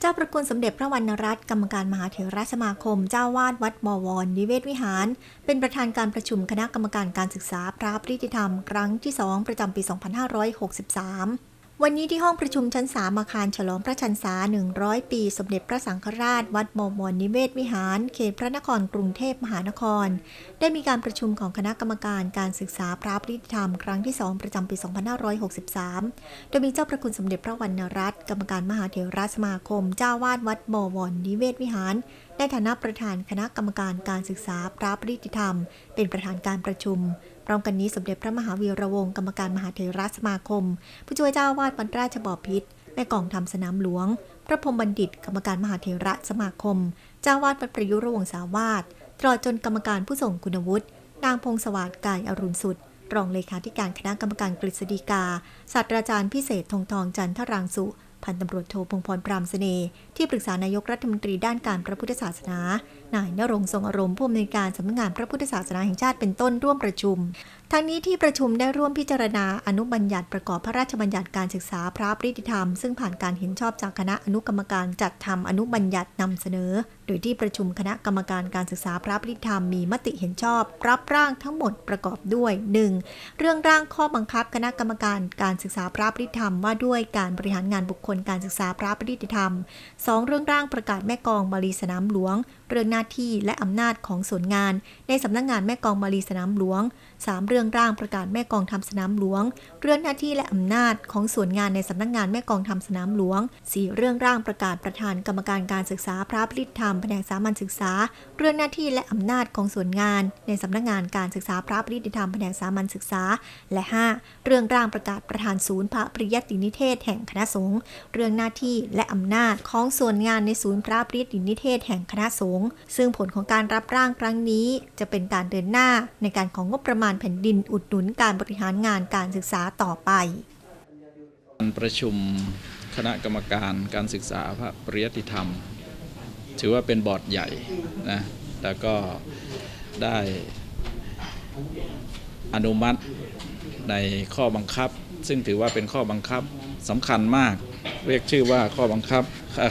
เจ้าประคุณสมเด็จพระวรรณรัตน์กรรมการมหาเถรสมาคม เจ้าวาดวัดบวร นิเวศวิหาร เป็นประธานการประชุมคณะกรรมการการศึกษาพระปริติธรรม ครั้งที่ 2 ประจำปี 2563 วันนี้ที่ห้องประชุมชั้น3อาคารฉลองพระชันษา 100 ปี สมเด็จพระสังฆราช วัดบวรนิเวศวิหาร เขตพระนครกรุงเทพมหานคร ได้มีการประชุมของคณะกรรมการการศึกษาพระปริติธรรม ครั้งที่ 2 ประจำปี 2563 โดยมีเจ้าประคุณสมเด็จพระวรรณรัตน์กรรมการมหาเถรสมาคม เจ้าวาดวัดบวรนิเวศวิหาร ในฐานะประธานคณะกรรมการการศึกษาพระปริยติธรรม เป็นประธานการประชุม พร้อมกันนี้สมเด็จพระมหาวีระวงศ์กรรมการมหาเถรสมาคม ผู้ช่วยเจ้าวาดวัดราชบพิตรแม่กองธรรมสนามหลวง พระพรมบัณฑิต กรรมการมหาเถรสมาคม เจ้าวาดวัดประยุรวงศาวาสตลอดจนกรรมการผู้ทรงคุณวุฒินางพงศวัสดิ์กายอรุณสุดรองเลขาธิการคณะกรรมการกฤษฎีกาศาสตราจารย์พิเศษธงทองจันทรางสุ พันตำรวจโทพงพรปรามเสน่ห์ที่ปรึกษานายกรัฐมนตรีด้านการพระพุทธศาสนา นายนรงทรงอารมณ์ผู้อำนวยการสำนักงานพระพุทธศาสนาแห่งชาติเป็นต้นร่วมประชุม ทั้งนี้ที่ประชุมได้ร่วมพิจารณาอนุบัญญัติประกอบพระราชบัญญัติการศึกษาพระปริยติธรรม ซึ่งผ่านการเห็นชอบจากคณะอนุกรรมการจัดทำอนุบัญญัตินำเสนอ โดยที่ประชุมคณะกรรมการการศึกษาพระปริยติธรรมมีมติเห็นชอบรับร่างทั้งหมดประกอบด้วย 1. เรื่องร่างข้อบังคับคณะกรรมการการศึกษาพระปริยติธรรมว่าด้วยการบริหารงานบุคคลการศึกษาพระปริติธรรม 2. เรื่องร่างประกาศแม่กองบาลีสนามหลวง เรื่องหน้าที่และอำนาจของส่วนงาน ในสำนักงานแม่กองบาลีสนามหลวง 3. เรื่องร่างประกาศแม่กองทำสนามหลวง เรื่องหน้าที่และอำนาจของส่วนงานในสำนักงานแม่กองทำสนามหลวง 4. เรื่องร่างประกาศประธานกรรมการการศึกษาพระปริติธรรมแผนกสามัญศึกษา เรื่องหน้าที่และอำนาจของส่วนงาน ในสำนักงานการศึกษาพระปริติธรรมแผนกสามัญศึกษา และ 5. เรื่องร่างประกาศประธานศูนย์พระปริยัตินิเทศแห่งคณะสงฆ์เรื่องหน้าที่และอำนาจของส่วนงานในศูนย์พระปริตินิเทศแห่งคณะสงฆ์ซึ่งผลของการรับร่างครั้งนี้ จะเป็นการเดินหน้าในการของงบประมาณแผ่นดินอุดหนุนการบริหารงานการศึกษาต่อไปการประชุมคณะกรรมการการศึกษาพระปริยติธรรม ถือว่าเป็นบอร์ดใหญ่นะแล้วก็ได้อนุมัติในข้อบังคับ ซึ่งถือว่าเป็นข้อบังคับสำคัญมาก เรียกชื่อว่าข้อบังคับ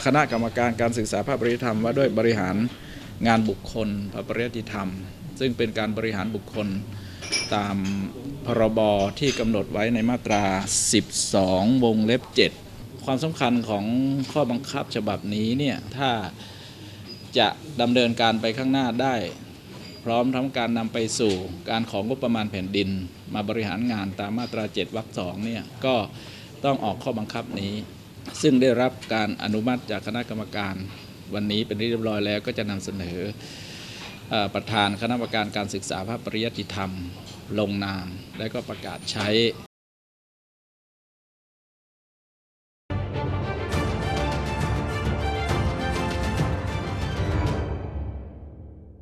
คณะกรรมการการศึกษาพระปริยติธรรมว่าด้วยบริหารงานบุคคลพระปริยติธรรม ซึ่งเป็นการบริหารบุคคลตามพรบที่กำหนดไว้ในมาตรา 12 วงเล็บ 7 ความสำคัญของข้อบังคับฉบับนี้เนี่ยถ้าจะดำเนินการไปข้างหน้าได้ พร้อมทั้งการนำไปสู่การของงบประมาณแผ่นดิน มาบริหารงานตามมาตรา 7 วรรคสองเนี่ยก็ต้องออกข้อบังคับนี้ ซึ่งได้รับการอนุมัติจากคณะกรรมการวันนี้เป็นที่เรียบร้อยแล้วก็จะนำเสนออประธานคณะกรรมการการศึกษาพระปริยัติธรรม ลงนามและก็ประกาศใช้